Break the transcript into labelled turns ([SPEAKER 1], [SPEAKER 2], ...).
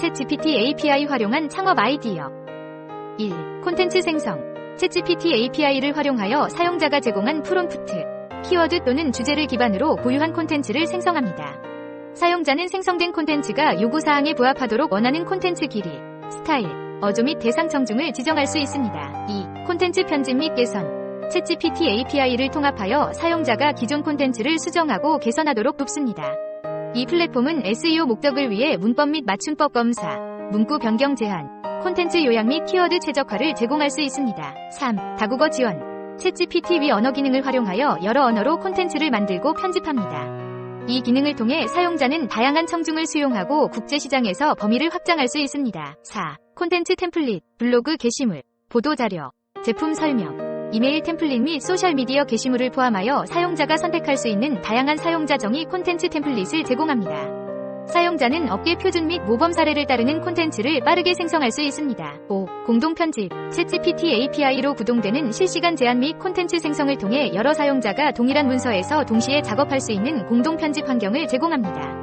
[SPEAKER 1] 챗 GPT API 활용한 창업 아이디어 1. 콘텐츠 생성 챗 GPT API를 활용하여 사용자가 제공한 프롬프트, 키워드 또는 주제를 기반으로 고유한 콘텐츠를 생성합니다. 사용자는 생성된 콘텐츠가 요구사항에 부합하도록 원하는 콘텐츠 길이, 스타일, 어조 및 대상 청중을 지정할 수 있습니다. 2. 콘텐츠 편집 및 개선 챗GPT API를 통합하여 사용자가 기존 콘텐츠를 수정하고 개선하도록 돕습니다. 이 플랫폼은 SEO 목적을 위해 문법 및 맞춤법 검사, 문구 변경 제한, 콘텐츠 요약 및 키워드 최적화를 제공할 수 있습니다. 3. 다국어 지원 챗GPT 위 언어 기능을 활용하여 여러 언어로 콘텐츠를 만들고 편집합니다. 이 기능을 통해 사용자는 다양한 청중을 수용하고 국제시장에서 범위를 확장할 수 있습니다. 4. 콘텐츠 템플릿, 블로그 게시물, 보도자료, 제품 설명, 이메일 템플릿 및 소셜미디어 게시물을 포함하여 사용자가 선택할 수 있는 다양한 사용자 정의 콘텐츠 템플릿을 제공합니다. 사용자는 업계 표준 및 모범 사례를 따르는 콘텐츠를 빠르게 생성할 수 있습니다. 5. 공동 편집 챗GPT API로 구동되는 실시간 제한 및 콘텐츠 생성을 통해 여러 사용자가 동일한 문서에서 동시에 작업할 수 있는 공동 편집 환경을 제공합니다.